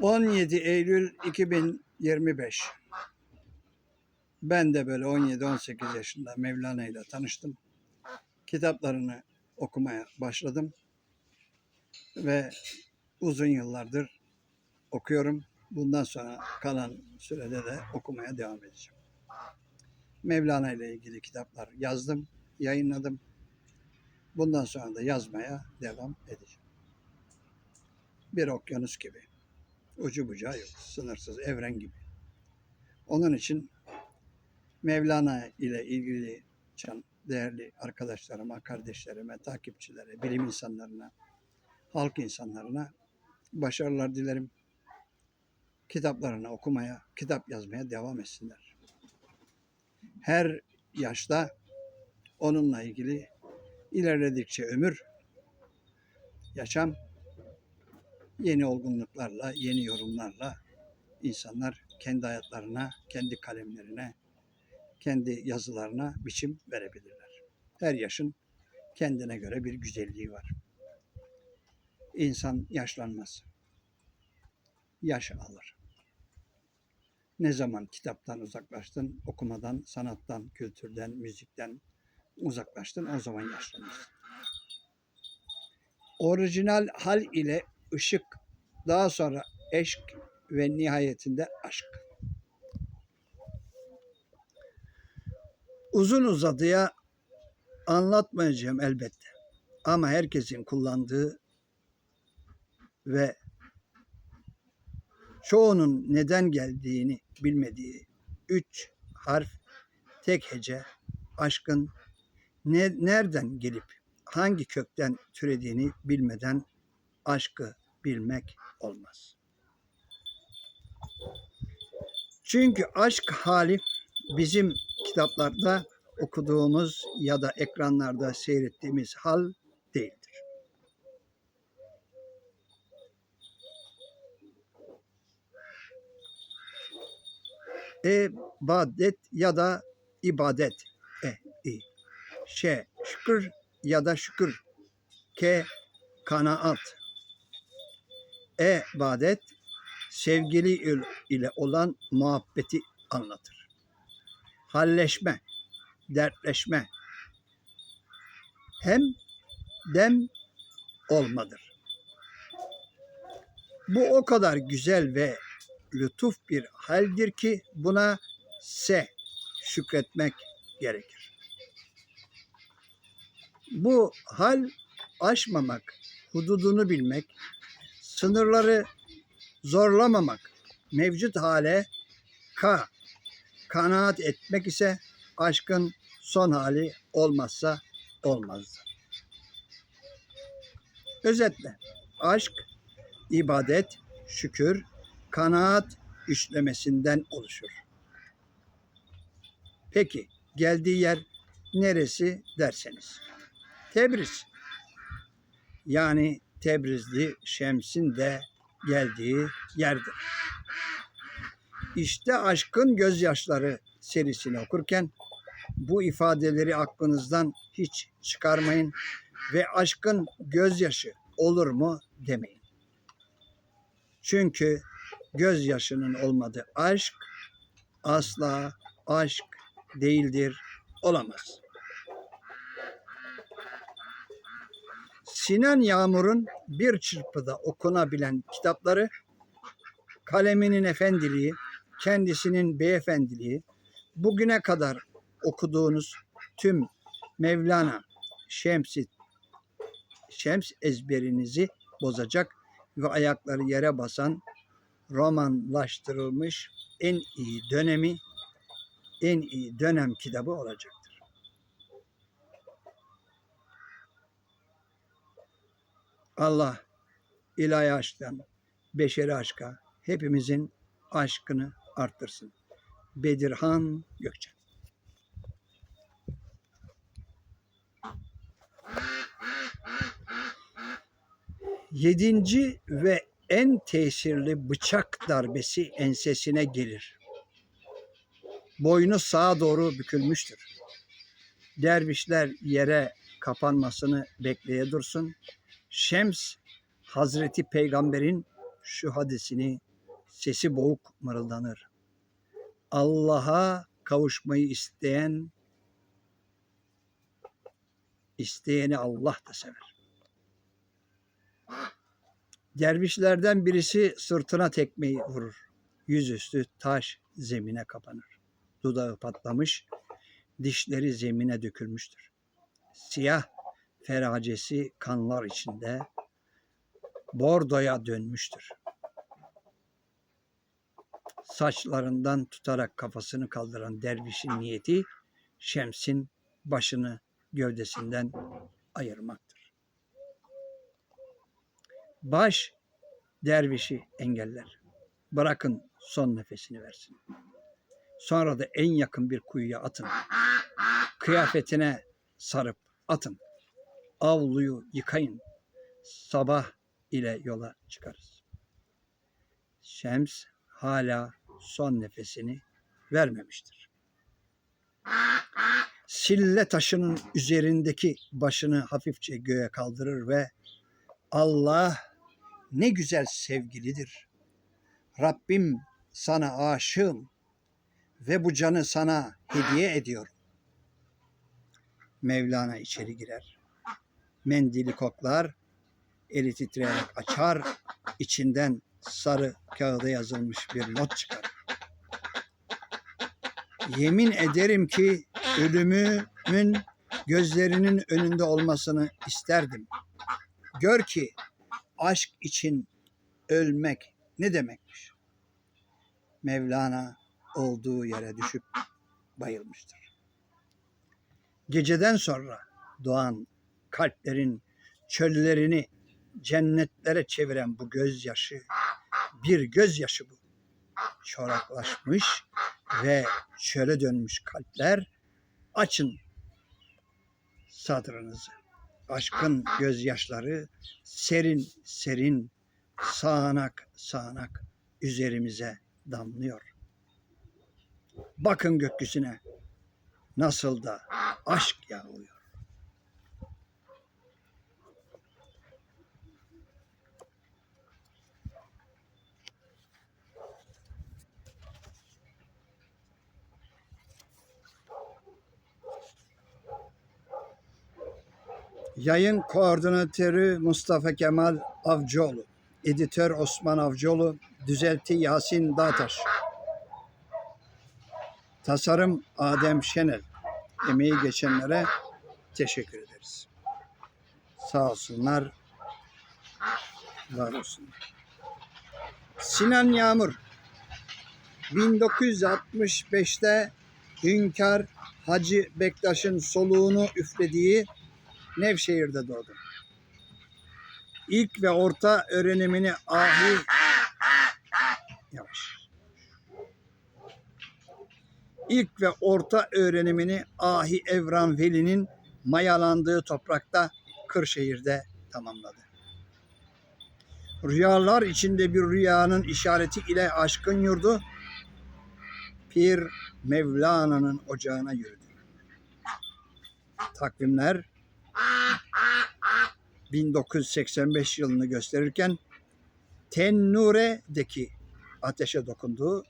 17 Eylül 2025. Ben de böyle 17-18 yaşında Mevlana ile tanıştım. Kitaplarını okumaya başladım. Ve uzun yıllardır okuyorum. Bundan sonra kalan sürede de okumaya devam edeceğim. Mevlana ile ilgili kitaplar yazdım, yayınladım. Bundan sonra da yazmaya devam edeceğim. Bir okyanus gibi. Ucu bucağı yok. Sınırsız evren gibi. Onun için Mevlana ile ilgili can değerli arkadaşlarıma, kardeşlerime, takipçilere, bilim insanlarına, halk insanlarına başarılar dilerim. Kitaplarını okumaya, kitap yazmaya devam etsinler. Her yaşta onunla ilgili ilerledikçe ömür, yaşam yeni olgunluklarla, yeni yorumlarla insanlar kendi hayatlarına, kendi kalemlerine, kendi yazılarına biçim verebilirler. Her yaşın kendine göre bir güzelliği var. İnsan yaşlanmaz. Yaş alır. Ne zaman kitaptan uzaklaştın, okumadan, sanattan, kültürden, müzikten uzaklaştın o zaman yaşlanırsın. Orijinal hal ile ışık, daha sonra eşk ve nihayetinde aşk. Uzun uzadıya anlatmayacağım elbette. Ama herkesin kullandığı ve çoğunun neden geldiğini bilmediği üç harf, tek hece, aşkın ne, nereden gelip hangi kökten türediğini bilmeden aşkı bilmek olmaz. Çünkü aşk hali bizim kitaplarda okuduğumuz ya da ekranlarda seyrettiğimiz hal değildir. İbadet ya da ibadet. E, i. Ş, şükür ya da şükür. K, kanaat. E, ibadet sevgili il- ile olan muhabbeti anlatır. Halleşme, dertleşme hem dem olmadır. Bu o kadar güzel ve lütuf bir haldir ki buna se şükretmek gerekir. Bu hal aşmamak, hududunu bilmek, sınırları zorlamamak, mevcut hale ka kanaat etmek ise aşkın son hali olmazsa olmazdı. Özetle aşk, ibadet, şükür, kanaat işlemesinden oluşur. Peki geldiği yer neresi derseniz. Tebriz. Yani Tebrizli Şems'in de geldiği yerdir. İşte Aşkın Gözyaşları serisini okurken bu ifadeleri aklınızdan hiç çıkarmayın ve aşkın gözyaşı olur mu demeyin. Çünkü gözyaşının olmadığı aşk asla aşk değildir, olamaz. Sinan Yağmur'un bir çırpıda okunabilen kitapları, kaleminin efendiliği, kendisinin beyefendiliği, bugüne kadar okuduğunuz tüm Mevlana Şemsi Şems ezberinizi bozacak ve ayakları yere basan romanlaştırılmış en iyi dönemi, en iyi dönem kitabı olacaktır. Allah ilahi aşktan, beşeri aşka hepimizin aşkını arttırsın. Bedirhan Gökçen Yedinci ve en tesirli bıçak darbesi ensesine gelir. Boynu sağa doğru bükülmüştür. Dervişler yere kapanmasını bekleye dursun. Şems Hazreti Peygamber'in şu hadisini Sesi boğuk mırıldanır. Allah'a kavuşmayı isteyen isteyeni Allah da sever. Dervişlerden birisi sırtına tekmeyi vurur. Yüzüstü taş zemine kapanır. Dudağı patlamış, dişleri zemine dökülmüştür. Siyah feracesi kanlar içinde bordoya dönmüştür. Saçlarından tutarak kafasını kaldıran dervişin niyeti Şems'in başını gövdesinden ayırmaktır. Baş dervişi engeller. Bırakın son nefesini versin. Sonra da en yakın bir kuyuya atın. Kıyafetine sarıp atın. Avluyu yıkayın. Sabah ile yola çıkarız. Şems hala son nefesini vermemiştir. Sille taşının üzerindeki başını hafifçe göğe kaldırır ve Allah ne güzel sevgilidir. Rabbim sana aşığım ve bu canı sana hediye ediyorum. Mevlana içeri girer. Mendili koklar, eli titreyerek açar, içinden sarı kağıda yazılmış bir not çıkarır. Yemin ederim ki ölümümün gözlerinin önünde olmasını isterdim. Gör ki aşk için ölmek ne demekmiş? Mevlana olduğu yere düşüp bayılmıştır. Geceden sonra doğan kalplerin çöllerini cennetlere çeviren bu gözyaşı bir gözyaşı bu. Çoraklaşmış ve çöle dönmüş kalpler açın sadrınızı. Aşkın gözyaşları serin serin sağanak sağanak üzerimize damlıyor. Bakın gökyüzüne nasıl da aşk yağıyor. Yayın koordinatörü Mustafa Kemal Avcıoğlu, editör Osman Avcıoğlu, düzelti Yasin Dağtaş. Tasarım Adem Şenel. Emeği geçenlere teşekkür ederiz. Sağ olsunlar, var olsunlar. Sinan Yağmur 1965'te Hünkar Hacı Bektaş'ın soluğunu üflediği Nevşehir'de doğdu. İlk ve orta öğrenimini ahi yavaş. İlk ve orta öğrenimini Ahi Evran Veli'nin mayalandığı toprakta Kırşehir'de tamamladı. Rüyalar içinde bir rüyanın işareti ile aşkın yurdu Pir Mevlana'nın ocağına yürüdü. Takvimler 1985 yılını gösterirken Tennure'deki ateşe dokunduğu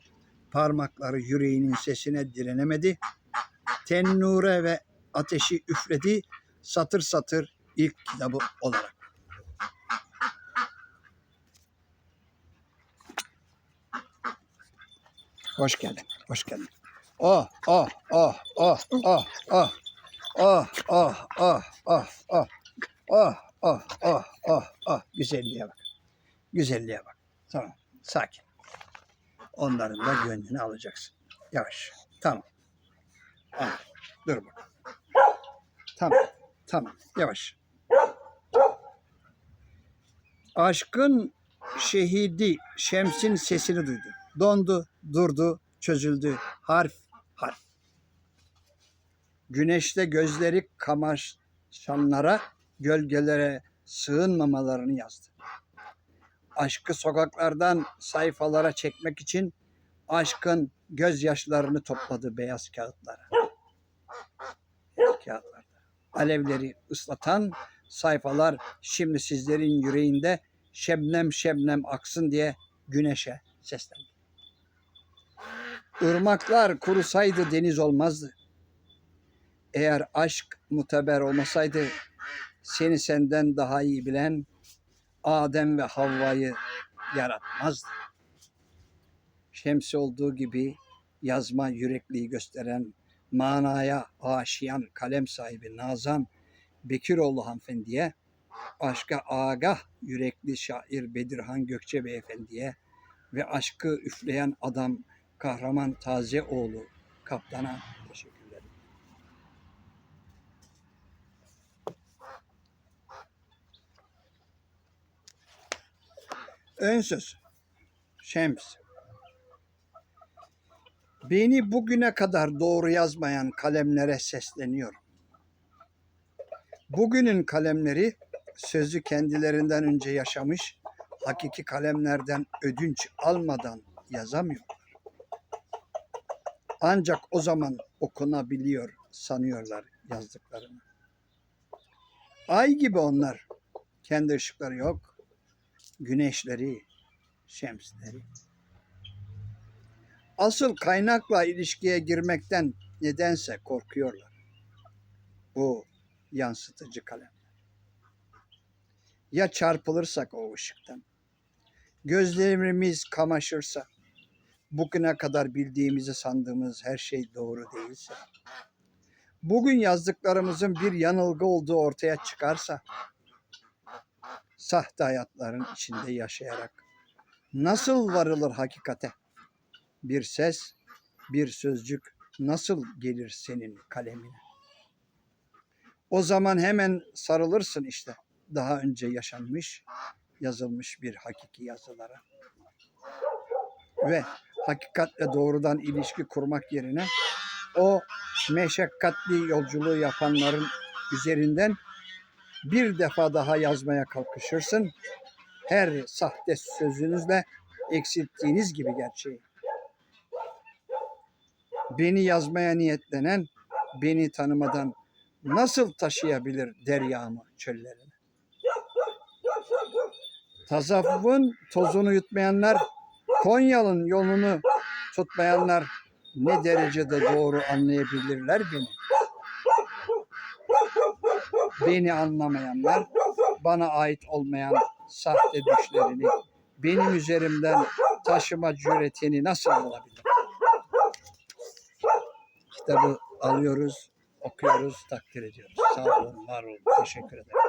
parmakları yüreğinin sesine direnemedi. Tennure ve ateşi üfledi satır satır ilk kitabı olarak. Hoş geldin, hoş geldin. Oh, oh, oh, oh, oh, oh, oh, oh, oh, oh, oh, oh, oh, oh, oh, oh. Güzelliğe bak. Güzelliğe bak. Tamam, sakin. Onların da gönlünü alacaksın. Yavaş. Tamam. Al. Dur bak. Tamam. Tamam. Yavaş. Aşkın şehidi Şems'in sesini duydu. Dondu, durdu, çözüldü. Harf, harf. Güneşte gözleri kamaşanlara, gölgelere sığınmamalarını yazdı aşkı sokaklardan sayfalara çekmek için aşkın gözyaşlarını topladı beyaz kağıtlara. Beyaz kağıtlarda. Alevleri ıslatan sayfalar şimdi sizlerin yüreğinde şebnem şebnem aksın diye güneşe seslendi. Irmaklar kurusaydı deniz olmazdı. Eğer aşk muteber olmasaydı seni senden daha iyi bilen Adem ve Havva'yı yaratmazdı. Şemsi olduğu gibi yazma yürekliği gösteren, manaya aşiyan kalem sahibi Nazan Bekiroğlu hanımefendiye, aşka agah yürekli şair Bedirhan Gökçe beyefendiye ve aşkı üfleyen adam kahraman Tazeoğlu kaptana teşekkürler. Ön söz. Şems. Beni bugüne kadar doğru yazmayan kalemlere sesleniyorum. Bugünün kalemleri sözü kendilerinden önce yaşamış, hakiki kalemlerden ödünç almadan yazamıyorlar. Ancak o zaman okunabiliyor sanıyorlar yazdıklarını. Ay gibi onlar. Kendi ışıkları yok. Güneşleri, şemsleri. Asıl kaynakla ilişkiye girmekten nedense korkuyorlar. Bu yansıtıcı kalem. Ya çarpılırsak o ışıktan, gözlerimiz kamaşırsa, bugüne kadar bildiğimizi sandığımız her şey doğru değilse, bugün yazdıklarımızın bir yanılgı olduğu ortaya çıkarsa, sahte hayatların içinde yaşayarak nasıl varılır hakikate? Bir ses, bir sözcük nasıl gelir senin kalemine? O zaman hemen sarılırsın işte daha önce yaşanmış, yazılmış bir hakiki yazılara. Ve hakikatle doğrudan ilişki kurmak yerine o meşakkatli yolculuğu yapanların üzerinden bir defa daha yazmaya kalkışırsın. Her sahte sözünüzle eksilttiğiniz gibi gerçeği. Beni yazmaya niyetlenen beni tanımadan nasıl taşıyabilir deryamı çöllerine? Tasavvufun tozunu yutmayanlar, Konyalı'nın yolunu tutmayanlar ne derecede doğru anlayabilirler beni? Beni anlamayanlar, bana ait olmayan sahte düşlerini benim üzerimden taşıma cüretini nasıl bulabilir? Kitabı alıyoruz, okuyoruz, takdir ediyoruz. Sağ olun, var olun, teşekkür ederim.